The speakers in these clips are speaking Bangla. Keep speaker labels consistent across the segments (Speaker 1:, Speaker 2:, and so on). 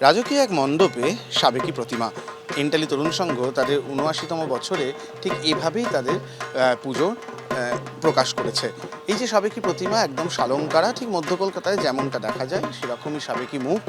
Speaker 1: রাজকীয় এক মণ্ডপে সাবেকি প্রতিমা ইন্টালি তরুণ সংঘ তাদের উনআশিতম বছরে ঠিক এভাবেই তাদের পুজোর প্রকাশ করেছে। এই যে সাবেকি প্রতিমা, একদম সালঙ্কারা, ঠিক মধ্য কলকাতায় যেমনটা দেখা যায়, সেরকমই সাবেকি মুখ,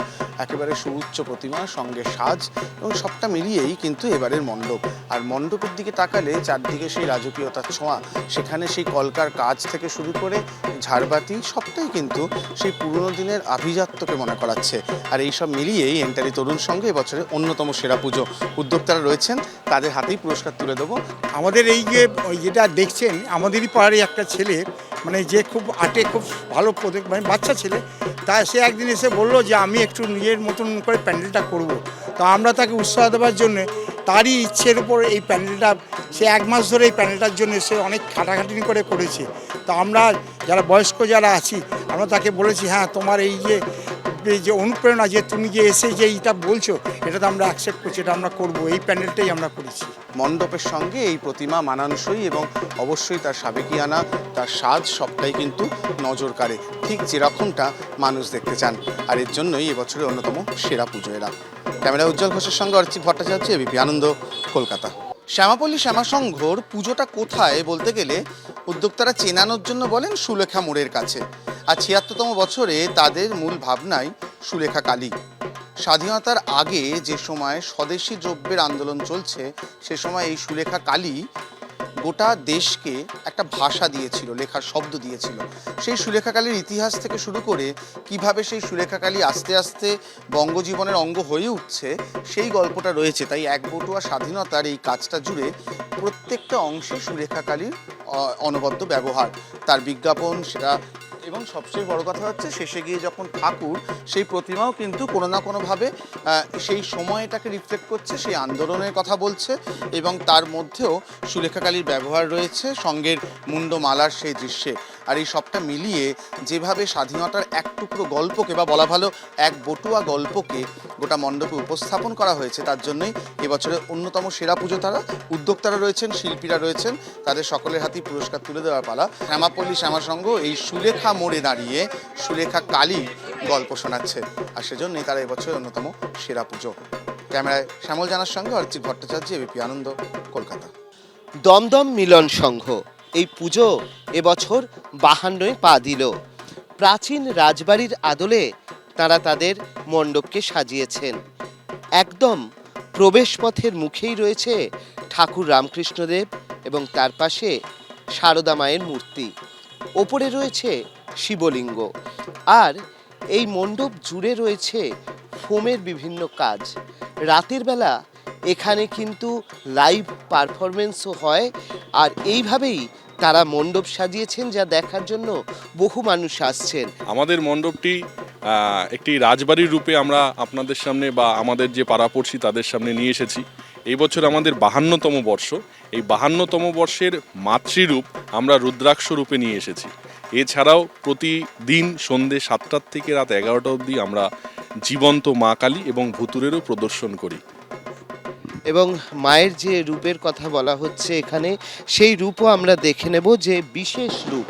Speaker 1: একেবারে সুউচ্চ প্রতিমা, সঙ্গে সাজ, এবং সবটা মিলিয়েই কিন্তু এবারের মণ্ডপ। আর মণ্ডপের দিকে তাকালে চারদিকে সেই রাজকীয়তার ছোঁয়া, সেখানে সেই কলকার কাজ থেকে শুরু করে ঝাড়বাতি, সবটাই কিন্তু সেই পুরনো দিনের আভিজাত্যকে মনে করাচ্ছে। আর এই সব মিলিয়েই এন্টারি তরুণ সঙ্গে এবছরের অন্যতম সেরা পুজো উদ্যোক্তারা রয়েছেন। তাদের হাতেই পুরস্কার তুলে দেবো।
Speaker 2: আমাদের এই যে যেটা দেখছেন আমাদেরই পাড়ারই একটা ছেলে মানে যে খুব আর্টে খুব ভালো মানে বাচ্চা ছেলে, তা সে একদিন এসে বলল যে আমি একটু নিজের মতন করে প্যান্ডেলটা করব। তো আমরা তাকে উৎসাহ দেওয়ার জন্য, তারই ইচ্ছের উপর এই প্যান্ডেলটা, সে এক মাস ধরে এই প্যান্ডেলটার জন্য সে অনেক খাটাখাটনি করে করেছে তো আমরা যারা বয়স্ক যারা আছি, আমরা তাকে বলেছি হ্যাঁ তোমার এই যে যে অনুপ্রেরণা যে তুমি যে এসে যে এইটা বলছো, এটা তো আমরা অ্যাকসেপ্ট করছি, এটা আমরা করব, এই প্যান্ডেলটাই আমরা করেছি।
Speaker 1: মণ্ডপের সঙ্গে এই প্রতিমা মানানসই এবং অবশ্যই তার সাবেকিয়ানা, তার সাজ সবটাই কিন্তু নজর কাড়ে। ঠিক যেরকমটা মানুষ দেখতে চান, আর এর জন্যই এবছরের অন্যতম সেরা পুজো এরা। ক্যামেরা উজ্জ্বল ঘোষের সঙ্গে অর্চিত ভট্টাচার্য, এবিপি আনন্দ, কলকাতা। শ্যামাপল্লী শ্যামাসংঘর, পুজোটা কোথায় বলতে গেলে উদ্যোক্তারা চেনানোর জন্য বলেন সুলেখা মোড়ের কাছে। আর ছিয়াত্তরতম বছরে তাদের মূল ভাবনাই সুলেখা কালী। স্বাধীনতার আগে যে সময় স্বদেশি দ্রব্যের আন্দোলন চলছে, সে সময় এই সুলেখা কালী গোটা দেশকে একটা ভাষা দিয়েছিল, লেখার শব্দ দিয়েছিল। সেই সুলেখা কালীর ইতিহাস থেকে শুরু করে কীভাবে সেই সুলেখা কালী আস্তে আস্তে বঙ্গজীবনের অঙ্গ হয়ে উঠছে, সেই গল্পটা রয়েছে। তাই এক বটুয়া স্বাধীনতার এই কাজটা জুড়ে প্রত্যেকটা অংশে সুলেখা কালীর অনবদ্য ব্যবহার। তার বিজ্ঞাপন, সেটা এবং সবচেয়ে বড় কথা হচ্ছে, শেষে গিয়ে যখন ঠাকুর সেই প্রতিমাও কিন্তু কোনো না কোনোভাবে সেই সময়টাকে রিফ্লেক্ট করছে, সেই আন্দোলনের কথা বলছে এবং তার মধ্যেও সুলেখাকালীর ব্যবহার রয়েছে, সঙ্গের মুন্ডমালার সেই দৃশ্যে। আর এই সবটা মিলিয়ে যেভাবে স্বাধীনতার এক টুকরো গল্পকে বা বলা ভালো এক বটুয়া গল্পকে গোটা মণ্ডপে উপস্থাপন করা হয়েছে, তার জন্যই এবছরের অন্যতম সেরা পুজো তারা উদ্যোক্তারা রয়েছেন, শিল্পীরা রয়েছেন, তাদের সকলের হাতেই পুরস্কার তুলে দেওয়ার পালা। শ্যামাপল্লী শ্যামাসংঘ এই সুলেখা মোড়ে দাঁড়িয়ে সুলেখা কালী গল্প শোনাচ্ছে আর সেজন্যই তারা এবছরের অন্যতম সেরা পুজো। ক্যামেরায় শ্যামল জানার সঙ্গে অর্চিত ভট্টাচার্য, এবিপি আনন্দ, কলকাতা।
Speaker 3: দমদম মিলন সংঘ। এই পুজো এবছর বাহান্নয় পা দিল। প্রাচীন রাজবাড়ির আদলে তারা তাদের মণ্ডপকে সাজিয়েছেন। একদম প্রবেশপথের মুখেই রয়েছে ঠাকুর রামকৃষ্ণদেব এবং তার পাশে সারদা মায়ের মূর্তি। ওপরে রয়েছে শিবলিঙ্গ। আর এই মণ্ডপ জুড়ে রয়েছে ফোমের বিভিন্ন কাজ। রাতের বেলা এখানে কিন্তু লাইভ পারফরমেন্সও হয়। আর এইভাবেই তারা মণ্ডপ সাজিয়েছেন যা দেখার জন্য বহু মানুষ আসছেন।
Speaker 4: আমাদের মণ্ডপটি একটি রাজবাড়ির রূপে আমরা আপনাদের সামনে বা আমাদের যে পাড়াপড়শি তাদের সামনে নিয়ে এসেছি। এই বছর আমাদের বাহান্নতম বর্ষ। এই বাহান্নতম বর্ষের মাতৃরূপ আমরা রুদ্রাক্ষ রূপে নিয়ে এসেছি। এছাড়াও প্রতিদিন সন্ধে সাতটার থেকে রাত এগারোটা অবধি আমরা জীবন্ত মা কালী এবং ভুতুরেরও প্রদর্শন করি।
Speaker 3: এবং মায়ের যে রূপের কথা বলা হচ্ছে এখানে, সেই রূপও আমরা দেখে নেব যে বিশেষ রূপ।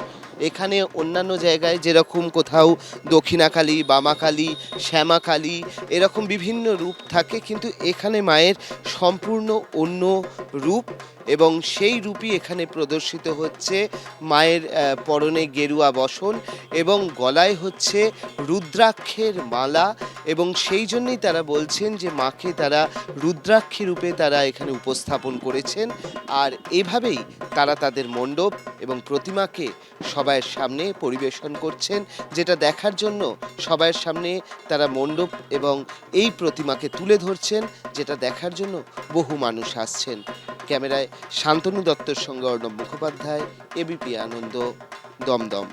Speaker 3: এখানে অন্যান্য জায়গায় যেরকম কোথাও দক্ষিণাকালী বামাকালী শ্যামাকালী এরকম বিভিন্ন রূপ থাকে, কিন্তু এখানে মায়ের সম্পূর্ণ অন্য রূপ এবং সেই রূপই এখানে প্রদর্শিত হচ্ছে মায়ের পরনে গেরুয়া বসন এবং গলায় হচ্ছে রুদ্রাক্ষের মালা এবং সেই জন্যই তারা বলছেন যে মাকে তারা রুদ্রাক্ষী রূপে তারা এখানে উপস্থাপন করেছেন। আর এভাবেই তারা তাদের মণ্ডপ এবং প্রতিমাকে সবাইয়ের সামনে পরিবেশন করছেন, যেটা দেখার জন্য সবাইয়ের সামনে তারা মণ্ডপ এবং এই প্রতিমাকে তুলে ধরছেন, যেটা দেখার জন্য বহু মানুষ আসছেন। ক্যামেরায় শান্তনু দত্তর সঙ্গে অর্ণব মুখোপাধ্যায় এবিপি আনন্দ, দমদম।